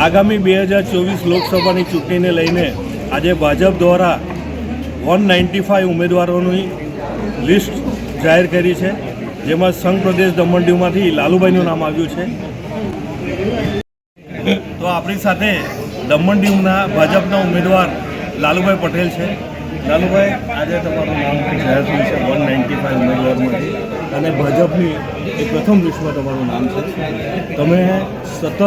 આગામી બે હજાર ચોવીસ લોકસભાની ચૂંટણીને લઈને આજે ભાજપ દ્વારા વન નાઇન્ટી ફાઇવ ઉમેદવારોની લિસ્ટ જાહેર કરી છે, જેમાં સંઘ પ્રદેશ દમણ દીવમાંથી લાલુભાઈનું નામ આવ્યું છે. તો આપણી સાથે દમણ દીવના ભાજપના ઉમેદવાર લાલુભાઈ પટેલ છે. લાલુભાઈ, આજે તમારું નામ જાહેર થયું છે, વન નાઇન્ટી ફાઇવ ઉમેદવારમાંથી. અને ભાજપની એ પ્રથમ લિસ્ટમાં તમારું નામ છે. તમે સતત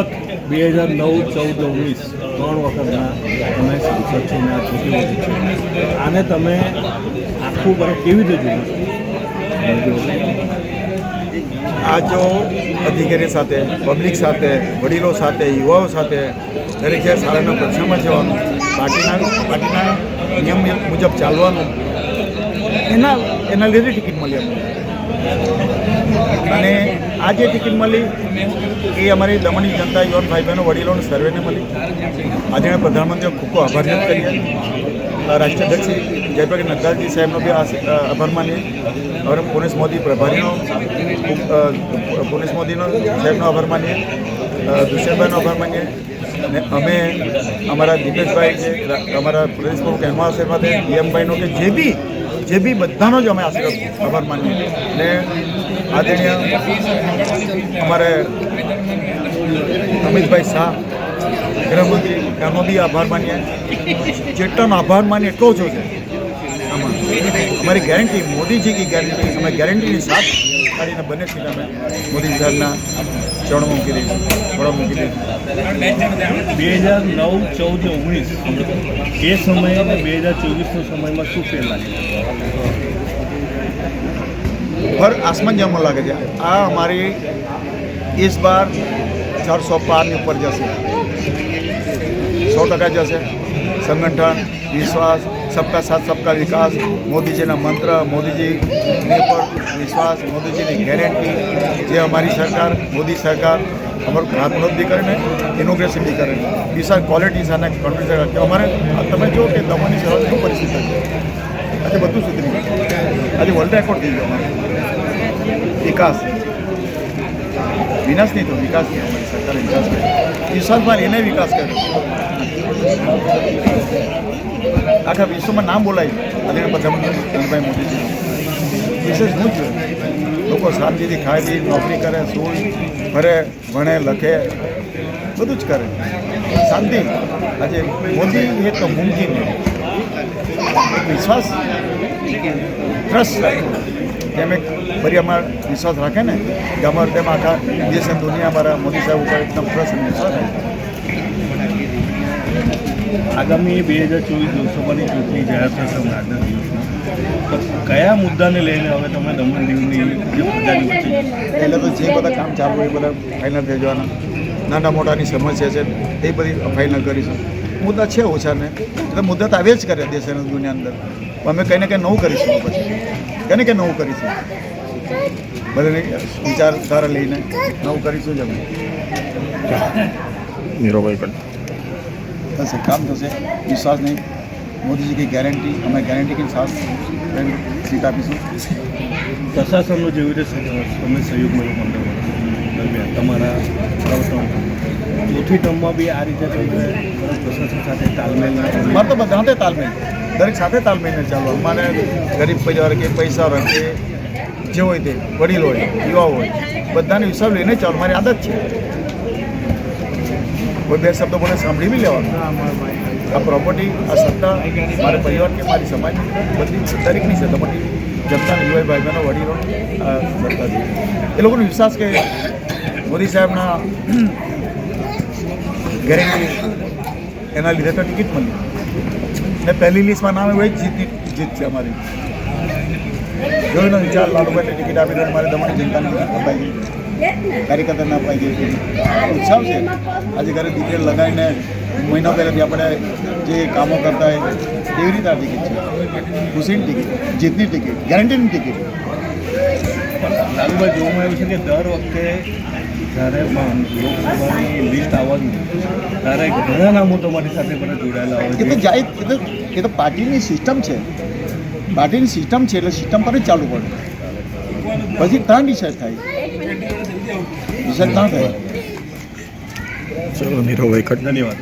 બે હજાર નવ, ચૌદ, ઓગણીસ, ત્રણ વખતના તમે સાંસદ છો ને છે. આને તમે આખું બરાબર કેવી રીતે જોયું? આ જો અધિકારી સાથે પબ્લિક સાથે, વડીલો સાથે, યુવાઓ સાથે દરેક શાળાના પરીક્ષામાં જવાનું, પાર્ટીના પાર્ટીના નિયમ મુજબ ચાલવાનું, એના એના લીધે ટિકિટ મળી અમને અને આજે ટિકિટ મળી. એ અમારી દમણની જનતા યુવાન ભાઈ બહેનો વડીલોને સર્વેને મળી. આજે અમે પ્રધાનમંત્રીનો ખૂબ ખૂબ આભાર વ્યક્ત કરીએ રાષ્ટ્રાધ્યક્ષ જયપ્રકાશ નડ્ડાજી સાહેબનો બી આભાર માનીએ. હવે પુનેશ મોદી પ્રભારીનો પુનેશ મોદીનો સાહેબનો આભાર માનીએ. દુષ્યંતભાઈનો આભાર માનીએ. અને અમે અમારા દીપેશભાઈ છે, અમારા પ્રદેશ પ્રમુખ હેમા સાહેબ ઈએમભાઈનો કે જે બી જે બી બધાનો જ અમે આશીર્વાદ આભાર માનીએ ને આદરણીય અમારે અમિતભાઈ શાહ, ગૃહમંત્રી, એમનો બી આભાર માનીએ જેટલાનો આભાર માનીએ એટલો જ છે. અમારી ગેરંટી મોદીજી કી ગેરંટી અમે ગેરંટીની સાથ કાઢીને બને છે અમે મોદી સાહેબના ચરણમાં મૂકી દઈશું થોડા મૂકી દઈશું બે હજાર નવ ચૌદ ને ઓગણીસ એ સમયે અને બે હજાર ચોવીસનો સમયમાં શું ફેર લાગે પર આસમાન જમવા લાગે છે આ અમારી इस बार ચારસો પારની ઉપર જશે સો ટકા જશે સંગઠન વિશ્વાસ સબકા સાથ સબકા વિકાસ મોદીજીના મંત્ર મોદીજીની પર વિશ્વાસ, મોદીજીની ગેરંટી જે અમારી સરકાર, મોદી સરકાર અમારું ખાતમુહૂર્ત બી કરે ને ઇનોગ્રેશન બી કરે વિશાળ ક્વોલિટી અને કોન્ફિડન્સ અમારે તમે જુઓ કે દમણની સરહદ શું પરિસ્થિતિ છે. આજે બધું સુધરી આજે વર્લ્ડ રેકોર્ડ થઈ ગયો અમારે. વિકાસ. વિનાશ નહીં તો વિકાસ નહીં, અમારી સરકારે વિકાસ કર્યો. વિશ્વાસમાં એને વિકાસ કર્યો. આખા વિશ્વમાં નામ બોલાય અને પ્રધાનમંત્રી નરેન્દ્રભાઈ મોદીજી. વિશેષ હું જ લોકો શાંતિથી ખાય પી, નોકરી કરે, સૂઈ ફરે ભણે, લખે, બધું જ કરે. શાંતિ. આજે મોદી એ તો મુમકિન વિશ્વાસ ટ્રસ્ટ રાખ્યો જેમ એક ફરિયામાં વિશ્વાસ રાખે ને કે અમારે તેમ આખા દેશ દુનિયા મારા મોદી સાહેબ ઉપર એકદમ ટ્રસ્ટ વિશ્વાસ રાખે આગામી બે હજાર ચોવીસ લોકસભાની ચૂંટણી જાહેર થશે આજના દિવસમાં. તો કયા મુદ્દાને લઈને હવે તમે દમણ દીવની જે પ્રજાની વચ્ચે એટલે તો જે બધા કામ ચાલુ હોય એ બધા ફાઇનલ થઈ જવાના. નાના મોટાની સમસ્યા છે એ બધી ફાઇનલ કરીશું. મુદ્દા છે ઓછા ને એટલે મુદ્દા તો આવે જ કરે દેશ અને દુનિયા અંદર. પણ અમે કંઈ ને કંઈ નવું કરીશું પછી. કંઈ ને કંઈ નવું કરીશું. બધાને વિચારધારા લઈને નવું કરીશું જ અમે. નીરોભાઈ પણ થશે કામ થશે વિશ્વાસ નહીં. મોદીજી કી ગેરંટી અમે ગેરંટી કે સાથ સીટ આપીશું. પ્રશાસનનો જેવી રીતે તમે સહયોગ મળ્યો મંડળ દરમિયાન તમારા ચોથી ટર્મમાં બી આ રીતે પ્રશાસન સાથે તાલમેલ મારે તો બધા સાથે તાલમેલ. દરેક સાથે તાલમેલને ચાલો મારે ગરીબ પરિવાર કે પૈસા હોય કે જે હોય તે વડીલ હોય યુવા હોય બધાને વિશ્વાસ લઈને ચાલો મારી આદત છે. કોઈ બે શબ્દો મને સાંભળી બી લેવાનું. આ પ્રોપર્ટી આ સત્તા મારા પરિવાર કે મારી સમાજ બધી દરેકની છે. તમારી જનતા યુવાઈ ભાઈ બહેનો વડીલો સત્તા છે. એ લોકોનો વિશ્વાસ કે મોદી સાહેબના ગેરંટી એના લીધે તો ટિકિટ મળી. ને પહેલી લિસ્ટમાં નામ એવું જ જીત છે અમારી. જોયું ને વિચાર લાલુભાઈને ટિકિટ આપી દે મારે તમારી જનતાને અપાઈ ગઈ કાર્યકર્તાને અપાઈ ગઈ ઉત્સાહ છે. આજે ઘરે દીકરી લગાવીને મહિના પહેલાંથી આપણે જે કામો કરતા હોય એવી રીતે આ ટિકિટ છે. ખુશીની ટિકિટ જીતની ટિકિટ ગેરંટીની ટિકિટ લાલુભાઈ જોવામાં આવ્યું છે કે દર વખતે જ્યારે પણ લોકસભાની લિસ્ટ આવવાની ત્યારે ઘણા નામો તમારી સાથે બધા જોડાયેલા હોય એ તો જાય એ તો એ તો પાર્ટીની સિસ્ટમ છે. પાર્ટીની સિસ્ટમ છે એટલે સિસ્ટમ પર જ ચાલુ પડે. પછી ત્યાં ડિસાઇડ ના થાય. ચલો નીરવભાઈ ધન્યવાદ